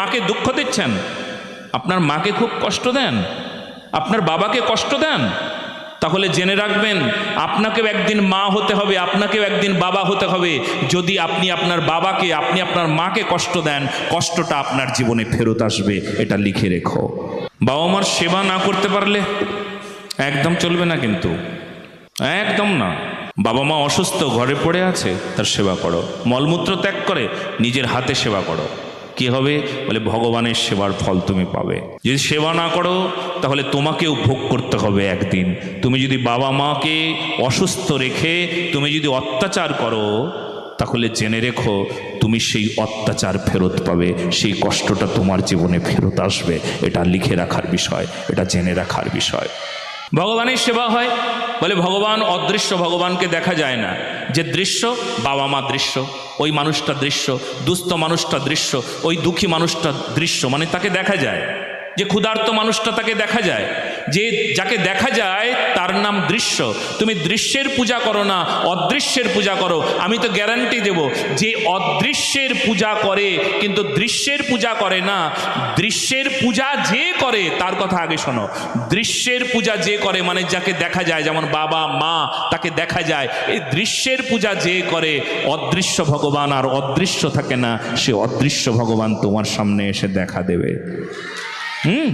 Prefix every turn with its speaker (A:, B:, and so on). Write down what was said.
A: মাকে দুঃখ দিচ্ছেন? আপনার মাকে খুব কষ্ট দেন। আপনার বাবাকে কষ্ট দেন। তাহলে জেনে রাখবেন, আপনাকেও একদিন মা হতে হবে, আপনাকেও একদিন বাবা হতে হবে। যদি আপনি আপনার বাবাকে, আপনি আপনার মাকে কষ্ট দেন, কষ্টটা আপনার জীবনে ফেরত আসবে, এটা লিখে রেখো। বাবা মার সেবা না করতে পারলে একদম চলবে না কিন্তু। একদম না। বাবা মা অসুস্থ, ঘরে পড়ে আছে, তার সেবা করো। মলমূত্র ত্যাগ করে নিজের হাতে সেবা করো। কি হবে? বলে, ভগবানের সেবার ফল তুমি পাবে। যদি সেবা না করো, তাহলে তোমাকেও ভোগ করতে হবে একদিন। তুমি যদি বাবা মাকে অসুস্থ রেখে, তুমি যদি অত্যাচার করো, তাহলে জেনে রেখো, তুমি সেই অত্যাচার ফেরত পাবে। সেই কষ্টটা তোমার জীবনে ফেরত আসবে। এটা লিখে রাখার বিষয়, এটা জেনে রাখার বিষয়। ভগবানের সেবা হয়। বলে ভগবান অদৃশ্য, ভগবানকে দেখা যায় না। যে দৃশ্য, বাবা মা দৃশ্য, ওই মানুষটা দৃশ্য, দুস্থ মানুষটা দৃশ্য, ওই দুঃখী মানুষটা দৃশ্য মানে তাকে দেখা যায়। যে ক্ষুধার্ত মানুষটা তাকে দেখা যায়। যে যাকে দেখা যায়, তার নাম দৃশ্য। তুমি দৃশ্যের পূজা করো না, অদৃশ্যের পূজা করো। আমি তো গ্যারান্টি দেব, যে অদৃশ্যের পূজা করে, কিন্তু দৃশ্যের পূজা করে না। দৃশ্যের পূজা যে করে, তার কথা আগে শোনো। দৃশ্যের পূজা যে করে মানে যাকে দেখা যায়, যেমন বাবা, মা, তাকে দেখা যায়। এই দৃশ্যের পূজা যে করে, অদৃশ্য ভগবান আর অদৃশ্য থাকে না, সে অদৃশ্য ভগবান তোমার সামনে এসে দেখা দেবে। হুম?